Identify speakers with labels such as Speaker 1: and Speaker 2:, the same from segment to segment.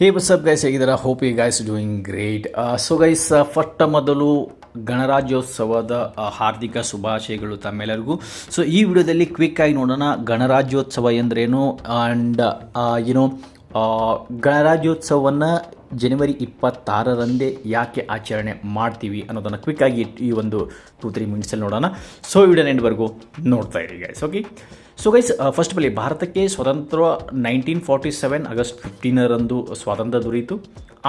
Speaker 1: ಹೇ ಬಸ್ಸಪ್ guys ಹೇಗಿದ್ದೀರಾ? Hope ಈ guys doing great so guys first ಮೊದಲು ಗಣರಾಜ್ಯೋತ್ಸವದ ಆ, ಹಾರ್ದಿಕ ಶುಭಾಶಯಗಳು ತಮ್ಮೆಲ್ಲರಿಗೂ. ಸೊ ಈ ವಿಡಿಯೋದಲ್ಲಿ ಕ್ವಿಕ್ಕಾಗಿ ನೋಡೋಣ ಗಣರಾಜ್ಯೋತ್ಸವ ಎಂದ್ರೇನು? ಆ್ಯಂಡ್ ಏನೋ ಗಣರಾಜ್ಯೋತ್ಸವವನ್ನು ಜನವರಿ ಇಪ್ಪತ್ತಾರರಂದೇ ಯಾಕೆ ಆಚರಣೆ ಮಾಡ್ತೀವಿ ಅನ್ನೋದನ್ನು ಕ್ವಿಕ್ ಆಗಿ ಈ ಒಂದು ಟೂ ತ್ರೀ ಮಿನಿಟ್ಸಲ್ಲಿ ನೋಡೋಣ. ಸೊ ವಿಡಿಯೋ ಎಂಡ್ವರೆಗೂ ನೋಡ್ತಾ ಇರಿ guys okay so guys first ಬಲ್ಲಿ ಭಾರತಕ್ಕೆ ಸ್ವತಂತ್ರ ನೈನ್ಟೀನ್ ಫಾರ್ಟಿ ಸೆವೆನ್ ಆಗಸ್ಟ್ ಫಿಫ್ಟೀನರಂದು ಸ್ವಾತಂತ್ರ್ಯ ದೊರೆಯಿತು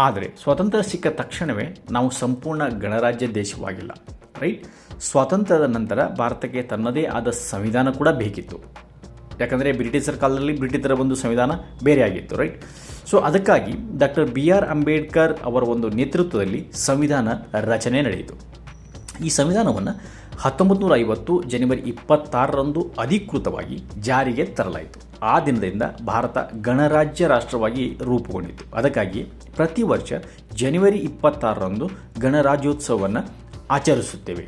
Speaker 1: ಆದರೆ ಸ್ವಾತಂತ್ರ್ಯ ಸಿಕ್ಕ ತಕ್ಷಣವೇ ನಾವು ಸಂಪೂರ್ಣ ಗಣರಾಜ್ಯ ದೇಶವಾಗಿಲ್ಲ ರೈಟ್ ಸ್ವಾತಂತ್ರ್ಯದ ನಂತರ ಭಾರತಕ್ಕೆ ತನ್ನದೇ ಆದ ಸಂವಿಧಾನ ಕೂಡ ಬೇಕಿತ್ತು. ಯಾಕಂದರೆ ಬ್ರಿಟಿಷರ ಕಾಲದಲ್ಲಿ ಬ್ರಿಟಿಷರ ಒಂದು ಸಂವಿಧಾನ ಬೇರೆ ಆಗಿತ್ತು ರೈಟ್ ಸೊ ಅದಕ್ಕಾಗಿ ಡಾಕ್ಟರ್ ಬಿ ಆರ್ ಅಂಬೇಡ್ಕರ್ ಅವರ ಒಂದು ನೇತೃತ್ವದಲ್ಲಿ ಸಂವಿಧಾನ ರಚನೆ ನಡೆಯಿತು. ಈ ಸಂವಿಧಾನವನ್ನು ಹತ್ತೊಂಬತ್ತು ನೂರ ಐವತ್ತು ಜನವರಿ ಇಪ್ಪತ್ತಾರರಂದು ಅಧಿಕೃತವಾಗಿ ಜಾರಿಗೆ ತರಲಾಯಿತು. ಆ ದಿನದಿಂದ ಭಾರತ ಗಣರಾಜ್ಯ ರಾಷ್ಟ್ರವಾಗಿ ರೂಪುಗೊಂಡಿತು. ಅದಕ್ಕಾಗಿ ಪ್ರತಿ ವರ್ಷ ಜನವರಿ ಇಪ್ಪತ್ತಾರರಂದು ಗಣರಾಜ್ಯೋತ್ಸವವನ್ನು ಆಚರಿಸುತ್ತೇವೆ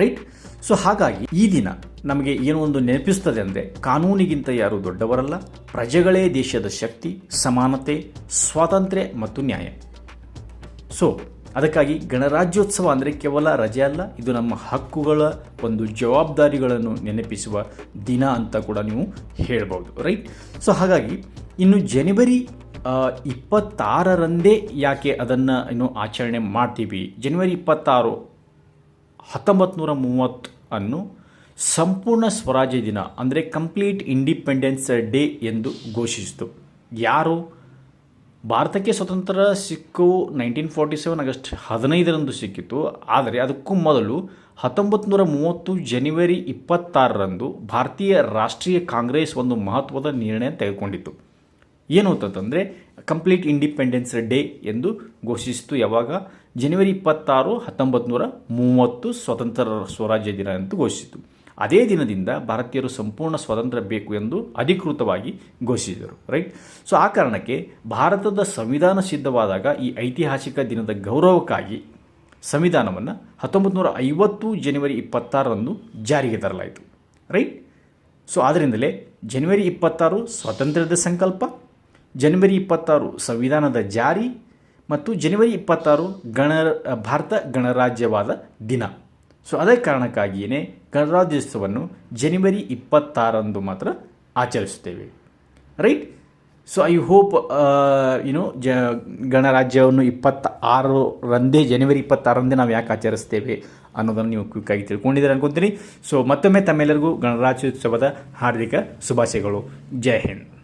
Speaker 1: ರೈಟ್ ಸೊ ಹಾಗಾಗಿ ಈ ದಿನ ನಮಗೆ ಏನು ಒಂದು ನೆನಪಿಸ್ತದೆ ಅಂದರೆ ಕಾನೂನಿಗಿಂತ ಯಾರು ದೊಡ್ಡವರಲ್ಲ, ಪ್ರಜೆಗಳೇ ದೇಶದ ಶಕ್ತಿ, ಸಮಾನತೆ, ಸ್ವಾತಂತ್ರ್ಯ ಮತ್ತು ನ್ಯಾಯ. ಸೊ ಅದಕ್ಕಾಗಿ ಗಣರಾಜ್ಯೋತ್ಸವ ಅಂದರೆ ಕೇವಲ ರಜೆ ಅಲ್ಲ, ಇದು ನಮ್ಮ ಹಕ್ಕುಗಳ ಒಂದು ಜವಾಬ್ದಾರಿಗಳನ್ನು ನೆನಪಿಸುವ ದಿನ ಅಂತ ಕೂಡ ನೀವು ಹೇಳ್ಬೋದು ರೈಟ್ ಸೊ ಹಾಗಾಗಿ ಇನ್ನು ಜನವರಿ ಇಪ್ಪತ್ತಾರರಂದೇ ಯಾಕೆ ಅದನ್ನು ಇನ್ನು ಆಚರಣೆ ಮಾಡ್ತೀವಿ? ಜನವರಿ ಇಪ್ಪತ್ತಾರು ಹತ್ತೊಂಬತ್ತು ನೂರ ಮೂವತ್ತು ಅನ್ನು ಸಂಪೂರ್ಣ ಸ್ವರಾಜ್ಯ ದಿನ, ಅಂದರೆ ಕಂಪ್ಲೀಟ್ ಇಂಡಿಪೆಂಡೆನ್ಸ್ ಡೇ ಎಂದು ಘೋಷಿಸಿತು. ಯಾರು? ಭಾರತಕ್ಕೆ ಸ್ವತಂತ್ರ ಸಿಕ್ಕು ನೈನ್ಟೀನ್ ಫೋರ್ಟಿ ಸೆವೆನ್ ಆಗಸ್ಟ್ ಹದಿನೈದರಂದು ಸಿಕ್ಕಿತು. ಆದರೆ ಅದಕ್ಕೂ ಮೊದಲು ಹತ್ತೊಂಬತ್ತು ನೂರ ಮೂವತ್ತು ಜನವರಿ ಇಪ್ಪತ್ತಾರರಂದು ಭಾರತೀಯ ರಾಷ್ಟ್ರೀಯ ಕಾಂಗ್ರೆಸ್ ಒಂದು ಮಹತ್ವದ ನಿರ್ಣಯ ತೆಗೆದುಕೊಂಡಿತ್ತು. ಏನು ಅಂತಂದರೆ ಕಂಪ್ಲೀಟ್ ಇಂಡಿಪೆಂಡೆನ್ಸ್ ಡೇ ಎಂದು ಘೋಷಿಸಿತು. ಯಾವಾಗ? ಜನವರಿ ಇಪ್ಪತ್ತಾರು ಹತ್ತೊಂಬತ್ತು ನೂರ ಮೂವತ್ತು ಸ್ವತಂತ್ರ ಸ್ವರಾಜ್ಯ ದಿನ ಎಂದು ಘೋಷಿಸಿತು. ಅದೇ ದಿನದಿಂದ ಭಾರತೀಯರು ಸಂಪೂರ್ಣ ಸ್ವಾತಂತ್ರ್ಯ ಬೇಕು ಎಂದು ಅಧಿಕೃತವಾಗಿ ಘೋಷಿಸಿದರು ರೈಟ್ ಸೊ ಆ ಕಾರಣಕ್ಕೆ ಭಾರತದ ಸಂವಿಧಾನ ಸಿದ್ಧವಾದಾಗ ಈ ಐತಿಹಾಸಿಕ ದಿನದ ಗೌರವಕ್ಕಾಗಿ ಸಂವಿಧಾನವನ್ನು ಹತ್ತೊಂಬತ್ತು ನೂರ ಐವತ್ತು ಜನವರಿ ಇಪ್ಪತ್ತಾರರಂದು ಜಾರಿಗೆ ತರಲಾಯಿತು ರೈಟ್ ಸೊ ಆದ್ದರಿಂದಲೇ ಜನವರಿ ಇಪ್ಪತ್ತಾರು ಸ್ವಾತಂತ್ರ್ಯದ ಸಂಕಲ್ಪ, ಜನವರಿ ಇಪ್ಪತ್ತಾರು ಸಂವಿಧಾನದ ಜಾರಿ, ಮತ್ತು ಜನವರಿ ಇಪ್ಪತ್ತಾರು ಗಣ, ಭಾರತ ಗಣರಾಜ್ಯವಾದ ದಿನ. ಸೊ ಅದೇ ಕಾರಣಕ್ಕಾಗಿಯೇ ಗಣರಾಜ್ಯೋತ್ಸವವನ್ನು ಜನವರಿ ಇಪ್ಪತ್ತಾರಂದು ಮಾತ್ರ ಆಚರಿಸುತ್ತೇವೆ. Right so I hope you know ಜ, ಗಣರಾಜ್ಯವನ್ನು ಇಪ್ಪತ್ತ ಆರರಂದೇ ಜನವರಿ ಇಪ್ಪತ್ತಾರಂದೇ ನಾವು ಯಾಕೆ ಆಚರಿಸ್ತೇವೆ ಅನ್ನೋದನ್ನು ನೀವು ಕ್ವಿಕ್ಕಾಗಿ ತಿಳ್ಕೊಂಡಿದ್ದೀರ ಅನ್ಕೊತೀನಿ. ಸೊ ಮತ್ತೊಮ್ಮೆ ತಮ್ಮೆಲ್ಲರಿಗೂ ಗಣರಾಜ್ಯೋತ್ಸವದ ಹಾರ್ದಿಕ ಶುಭಾಶಯಗಳು. ಜೈ ಹಿಂದ್.